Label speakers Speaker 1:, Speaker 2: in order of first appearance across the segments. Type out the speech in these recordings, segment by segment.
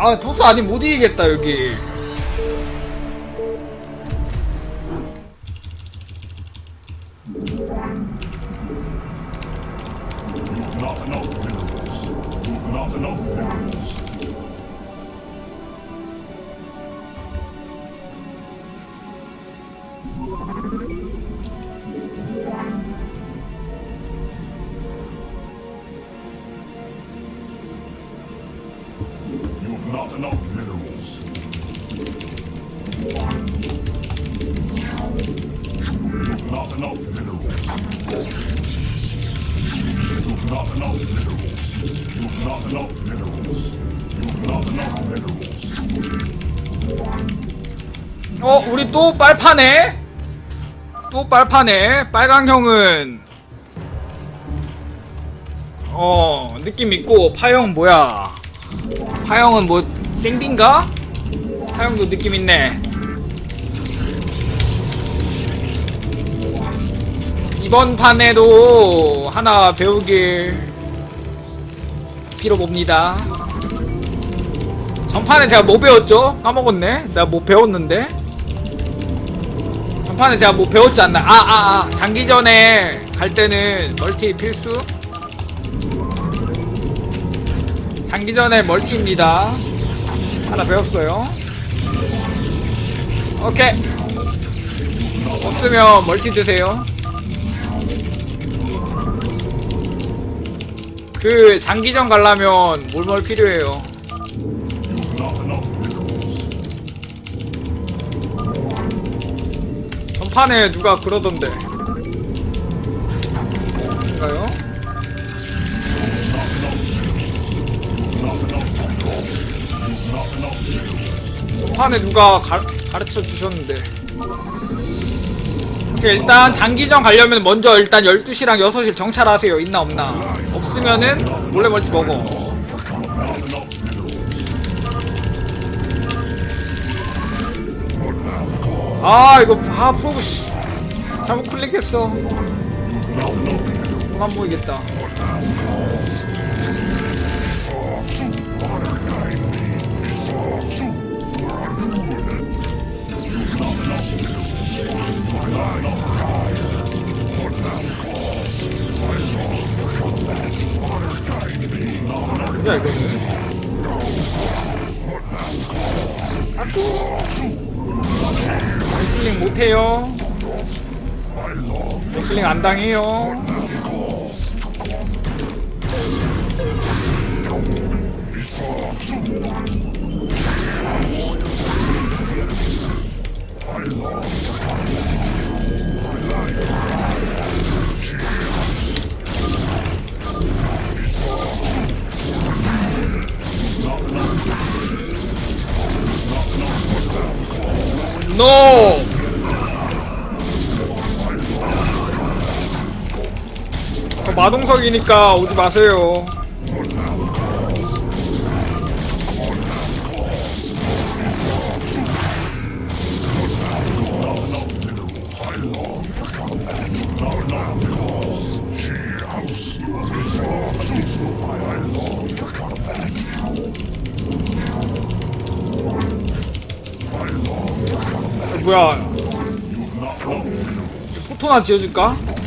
Speaker 1: 아 토스 아니 못 이기겠다 여기 어 우리 또 빨파네 또 빨파네 빨강 형은 어 느낌 있고 파형 뭐야? 파형은 뭐 생딘가? 파형도 느낌 있네. 이번 판에도 하나 배우길 빌어봅니다. 전판에 제가 뭐 배웠죠? 까먹었네. 내가 뭐 배웠는데 전판에 제가 뭐 배웠지 않나. 아아 아, 아. 장기전에 갈 때는 멀티 필수? 장기전에 멀티입니다. 하나 배웠어요. 오케이. 없으면 멀티 드세요. 그 장기전 가려면 몰몰 필요해요 전판에 누가 그러던데. 가요? 전판에 누가 가, 가르쳐 주셨는데. 오케이 일단 장기전 가려면 먼저 일단 12시랑 6시 정찰하세요. 있나 없나. 없으면은 몰래 멀티 먹어 아 이거 아 프로브 씨. 잘못 클릭했어. 그만 보이겠다. 뭐야 이거 당해요 마동석이니까 오지 마세요. 어, 뭐야? 포토나 지어줄까?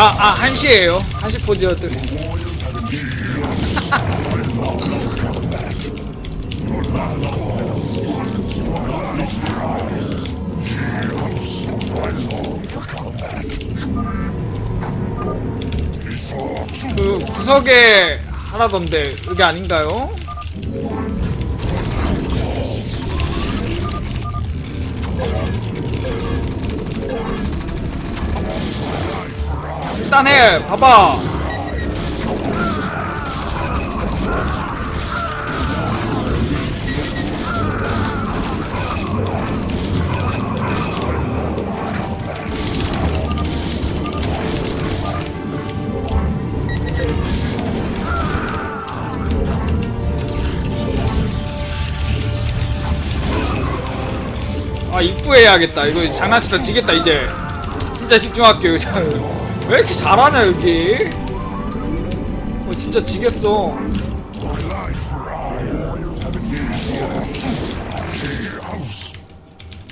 Speaker 1: 아, 아, 한시에요. 한시 포즈였더니. 그 구석에 하나던데 여기 아닌가요? 단해 봐봐. 아 입구해야겠다. 이거 장난치다 지겠다 이제. 진짜 집중할게요 왜 이렇게 잘하냐 여기 어 진짜 지겠어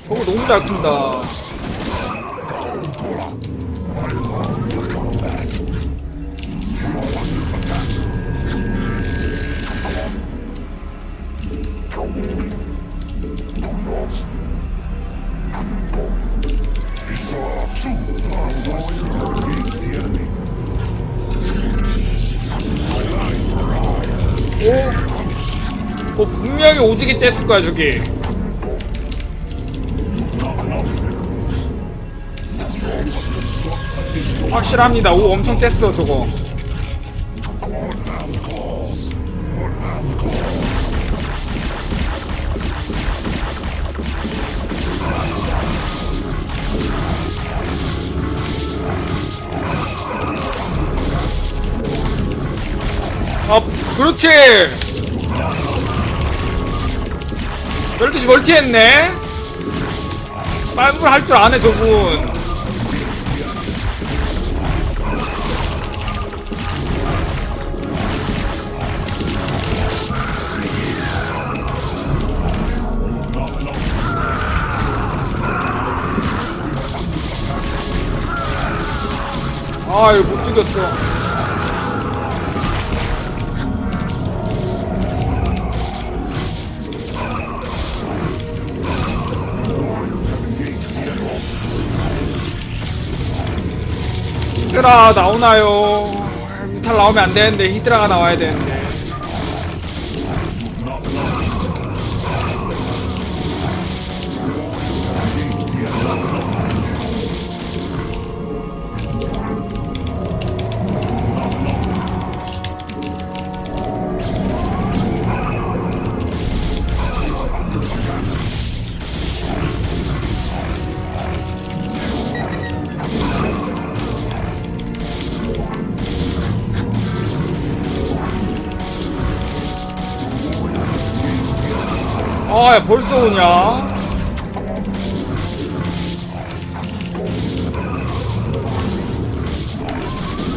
Speaker 1: 저거 너무 잘 큰다 오? 어 분명히 오지게 쬐을 거야 저기. 확실합니다. 오 엄청 쬐어 저거. 아 그렇지 12시 멀티 했네. 빨불 할 줄 아네 저분. 아 이거 못 죽였어 히드라 나오나요? 뮤탈 나오면 안 되는데 히드라가 나와야 되는데. 벌써 오냐?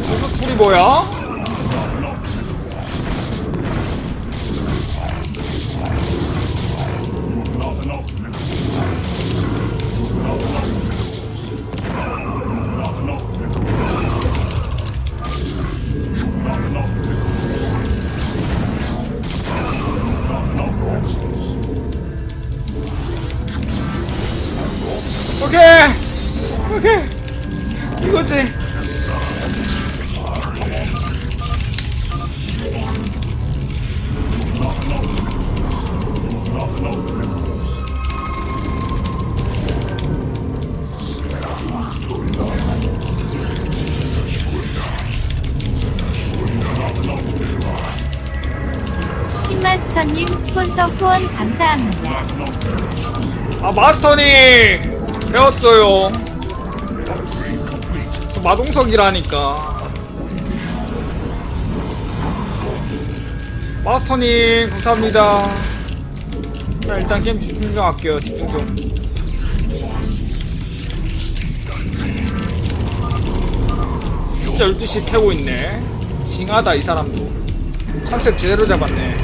Speaker 1: 무슨 둘이 뭐야?
Speaker 2: 마스터니!
Speaker 1: 배웠어요. 저 마동석이라니까. 마스터님, 감사합니다. 자, 일단 게임 집중 좀 할게요. 집중 좀. 진짜 12시 캐고 있네. 징하다, 이 사람도. 컨셉 제대로 잡았네.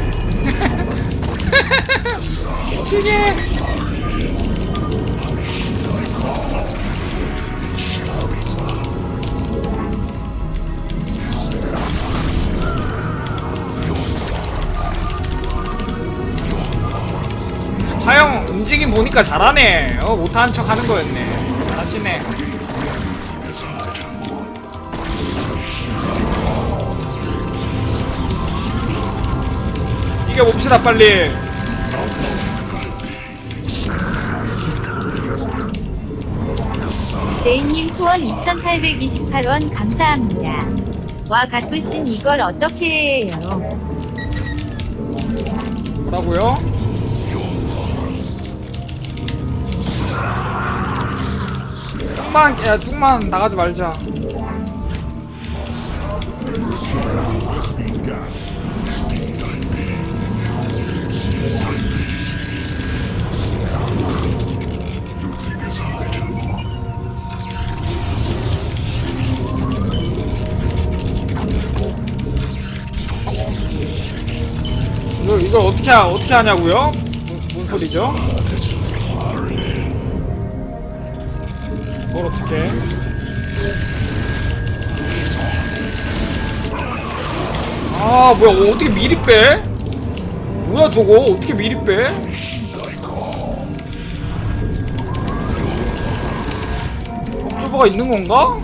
Speaker 1: 징해! 움직임 보니까 잘하네. 어, 못하는 척 하는 거였네. 잘하시네. 이겨봅시다, 빨리.
Speaker 2: 제이님 후원 2828원 감사합니다. 와 갓부신 이걸 어떻게 해요?
Speaker 1: 뭐라고요? 뚱만, 야, 뚱만 나가지 말자. 이걸 어떻게 하, 어떻게 하냐고요? 뭔, 뭔 소리죠? 뭘 어떻게? 아 뭐야 어, 어떻게 미리 빼? 뭐야 저거 어떻게 미리 빼? 옥저버가 있는 건가?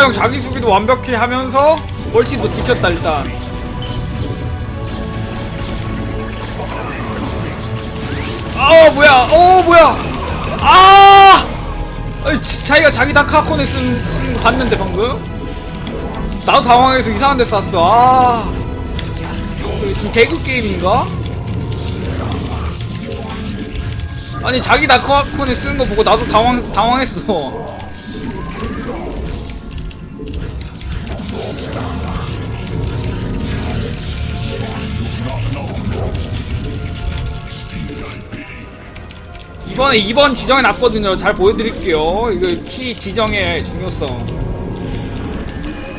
Speaker 1: 야, 파형 자기 수비도 완벽히 하면서 멀티도 지켰다 일단. 아, 뭐야? 어, 뭐야? 아! 아이, 지- 자기가 자기 다카콘에 쓴, 봤는데 방금. 나도 당황해서 이상한 데 쐈어. 아. 이거 지금 개그 게임인가? 아니 자기 다카콘에 쓰는 거 보고 나도 당황 당황했어. 이번에 2번 지정해 놨거든요. 잘 보여드릴게요. 이거 키 지정의 중요성.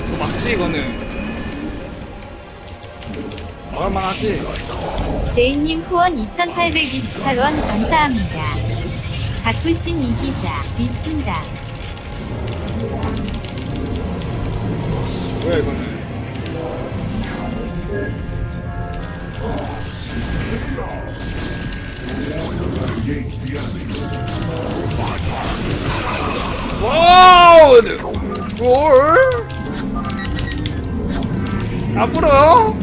Speaker 1: 이거 맞지 이거는? 얼마나지?
Speaker 2: 제이님 후원 2828원 감사합니다. 가꾸신 이기자 믿습니다.
Speaker 1: 뭐야 이거는? 와우! 뭘? 까불어?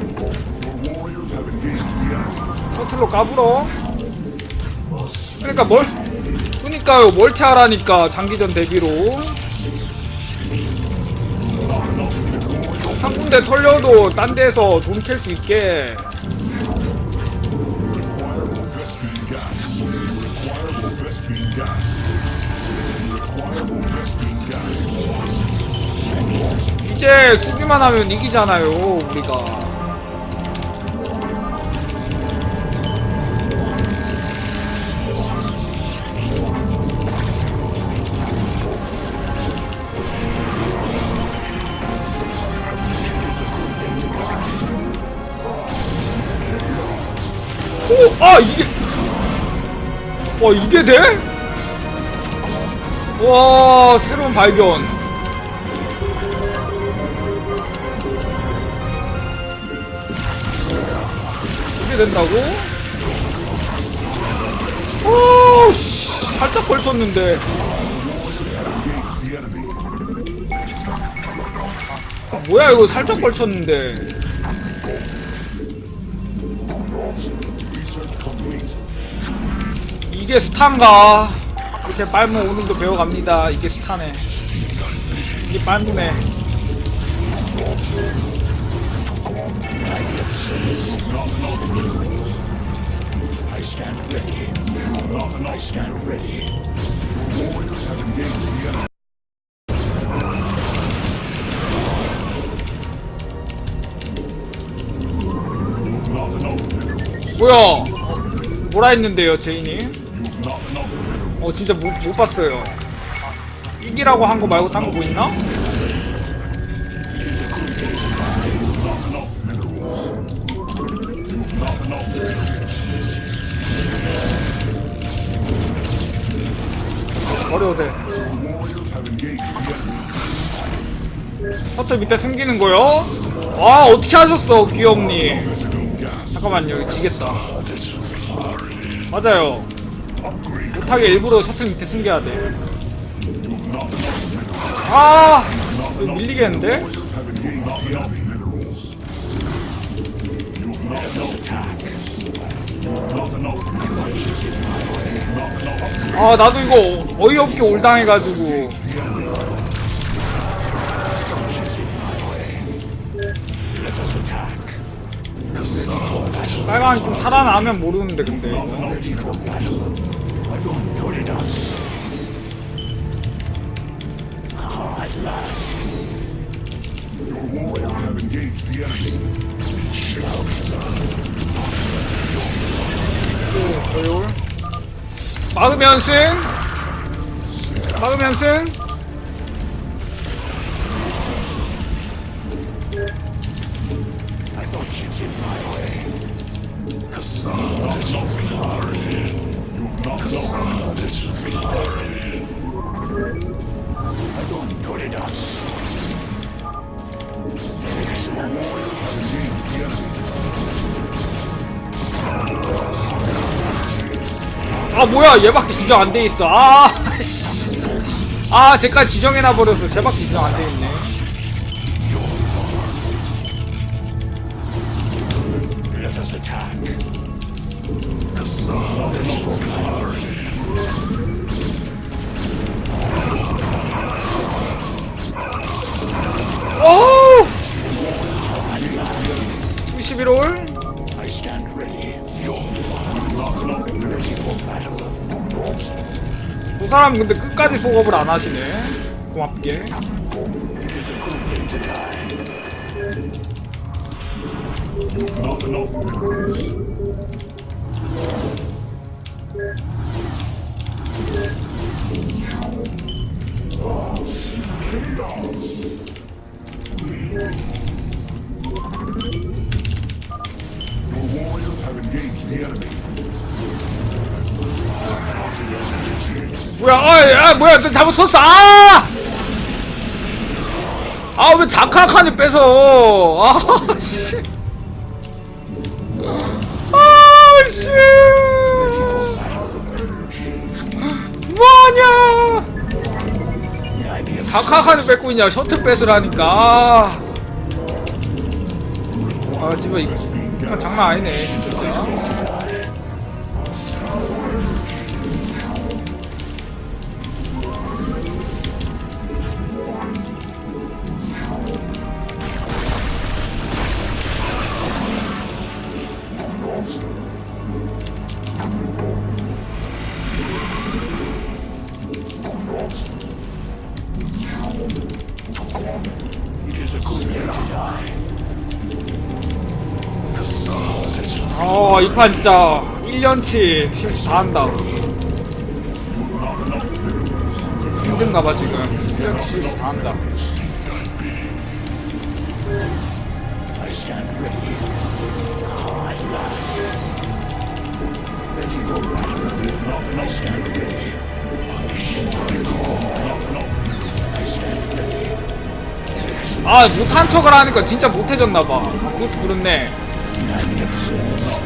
Speaker 1: 서툴로 까불어? 그러니까 뭘? 그니까요 멀티하라니까 장기전 대비로 한 군데 털려도 딴 데서 돈 캘 수 있게 이제 수비만 하면 이기잖아요 우리가 오! 아 이게 와 이게 돼? 와 새로운 발견 이게 된다고? 오, 씨, 살짝 걸쳤는데. 아, 뭐야 이거 살짝 걸쳤는데. 이게 스탄가? 이렇게 빨면 오늘도 배워갑니다. 이게 스타네. 이게 빨무네. 뭐야? 뭐라 했는데요,
Speaker 3: minerals.
Speaker 1: 어, 진짜 못, 못 봤어요. 이기라고 한 거 말고 딴거뭐 있나? 어려워 돼.
Speaker 3: Warriors have engaged the enemy.
Speaker 1: 서트 밑에 숨기는 거요? 와 어떻게 하셨어 귀염님. 잠깐만요 이거 지겠다 맞아요 못하게 일부러 셔틀 밑에 숨겨야 돼 아! 밀리겠는데? 아 나도 이거 어이없게 올당해가지고. 빨강이 좀 살아나면 모르는데 근데.
Speaker 3: Your warriors
Speaker 1: 막으면 승. 막으면 승 아 뭐야 얘밖에 지정 안 돼 있어 아 씨. 아 지정해놔 버려서 쟤밖에 지정 안 돼 있네 오! 91올 저 사람 근데 끝까지 속업을 안 하시네. 고맙게. 뭐야, 아, 아 뭐야, 너 잘못 썼어. 아! 아, 왜 다카칸을 뺏어? 아, 씨. 아, 씨. 뭐하냐? 다카칸을 뺏고 있냐? 셔틀 뺏으라니까. 아, 아 지금 이거 장난 아니네, 이 판 진짜 1년치 실수 다 한다. 힘든가봐, 지금. 1년치 실수 다 한다. 아, 못한 척을 하니까 진짜 못해졌나봐. 아, 그것도 그렇네.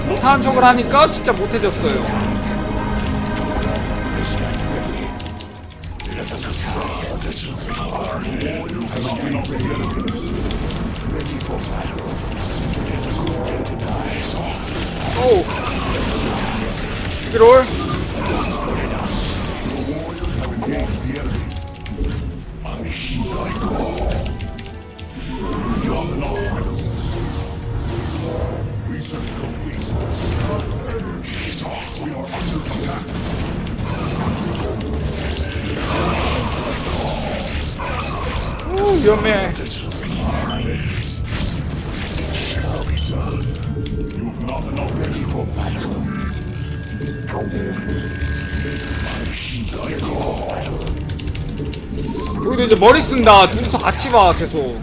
Speaker 1: 못한 척을 하니까 진짜 못해졌어요. 오. 피롤. 머리 쓴다. 둘이서 같이 봐, 계속.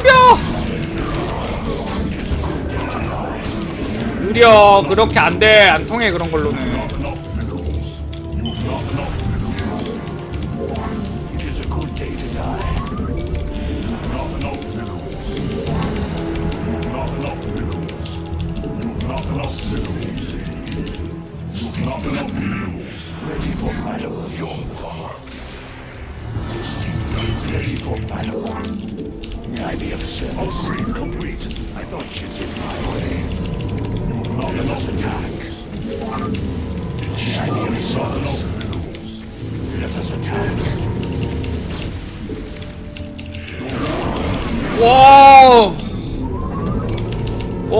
Speaker 1: 이겨! 저기요 그렇게 안돼 안 통해 그런 걸로는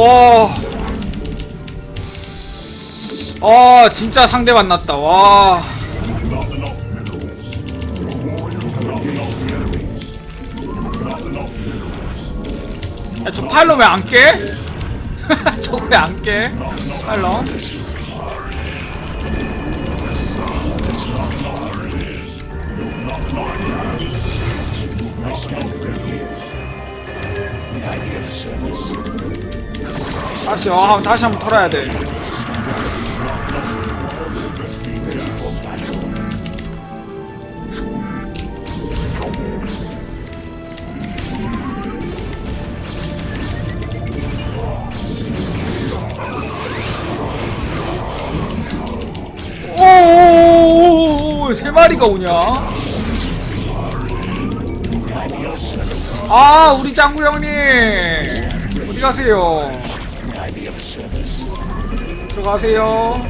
Speaker 1: 와. 아, 진짜 상대 만났다. 와. 야, 저 팔로 왜 안 깨? 저거 왜 안 깨? 팔로. 다시, 아, 다시 한번 털어야 돼.
Speaker 4: Ready for battle.
Speaker 1: 오, 세 마리가 오냐? 아, 우리 짱구 형님. 어디 가세요? 들어가세요.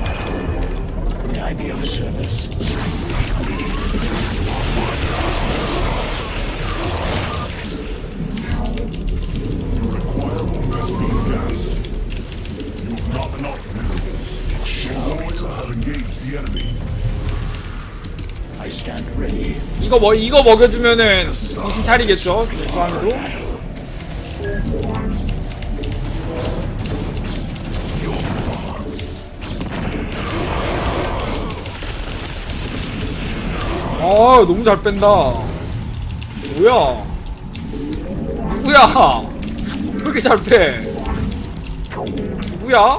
Speaker 1: 이거 뭐 이거 먹여주면은 정신 차리겠죠? 주방에도. 아 너무 잘 뺀다. 뭐야? 누구야? 왜 이렇게 잘 빼? 누구야?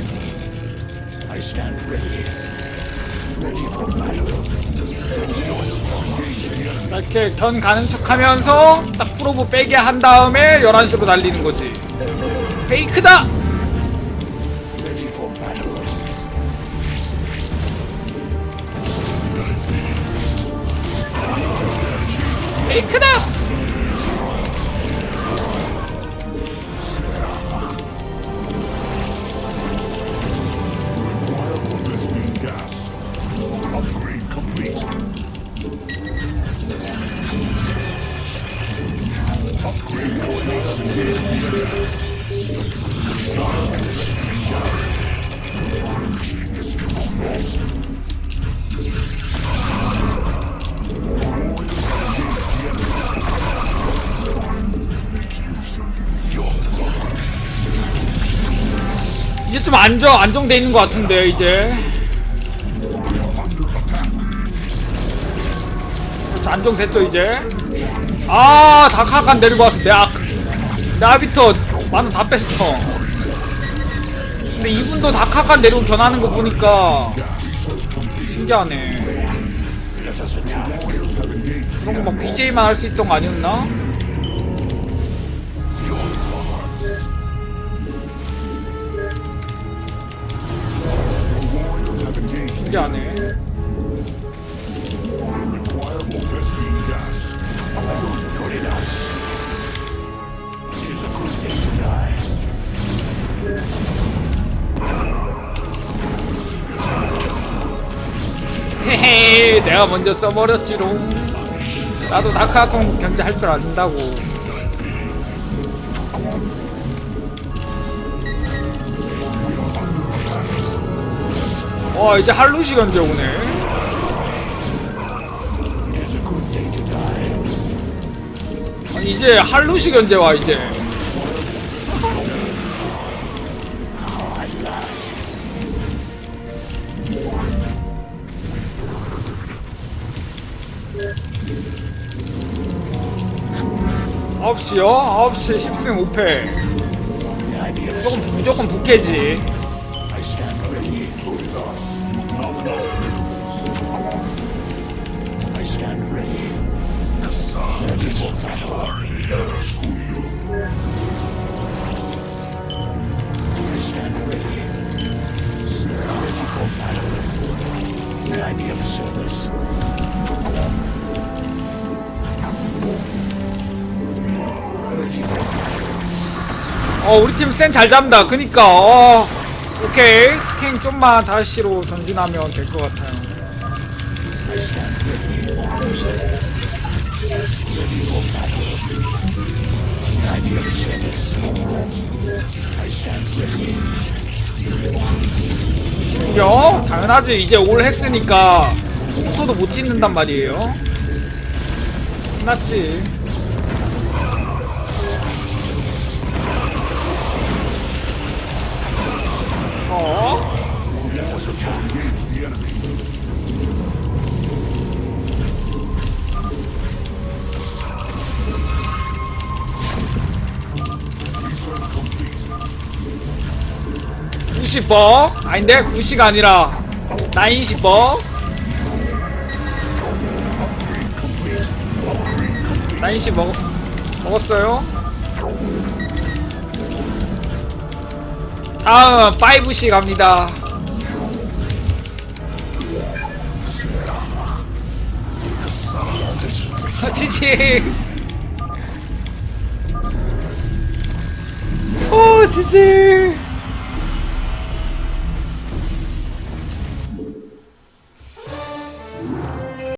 Speaker 4: I stand ready. Ready for battle.
Speaker 1: 이렇게 견 가는 척 하면서 딱 프로브 빼게 한 다음에 11시로 달리는 거지. 페이크다!
Speaker 4: Ready for battle.
Speaker 1: 페이크다! 좀 안정, 안정돼 있는 것 같은데, 이제. 안정됐죠, 이제. 아, 다카칸 내리고 왔어, 내 악. 내 아비터 만원 다 뺐어. 근데 이분도 다카칸 내리고 변하는 거 보니까 신기하네. 그런 거 막 BJ만 할 수 있던 거 아니었나?
Speaker 4: 기대 안 해.
Speaker 1: 헤헤, 내가 먼저 써버렸지롱. 나도 다카공 견제할 줄 안다고. 와 이제 할루시 견제 오네. 아니 이제 할루시 견제 와 이제
Speaker 4: At last.
Speaker 1: 아홉 시요? 아홉 시 10승 5패
Speaker 4: May I be of
Speaker 1: 무조건,
Speaker 4: service?
Speaker 1: 무조건 부캐지 어 우리 팀 센 잘 잡는다. 그니까 어 오케이. 탱 좀만 다시로 전진하면 될 것 같아요 이겨? 당연하지 이제 올 했으니까 속도도 못 찍는단 말이에요 끝났지 어? 90버? 아닌데 90가 아니라 90버? 90 먹, 먹었어요? 다음 5C 갑니다 지지 오 지지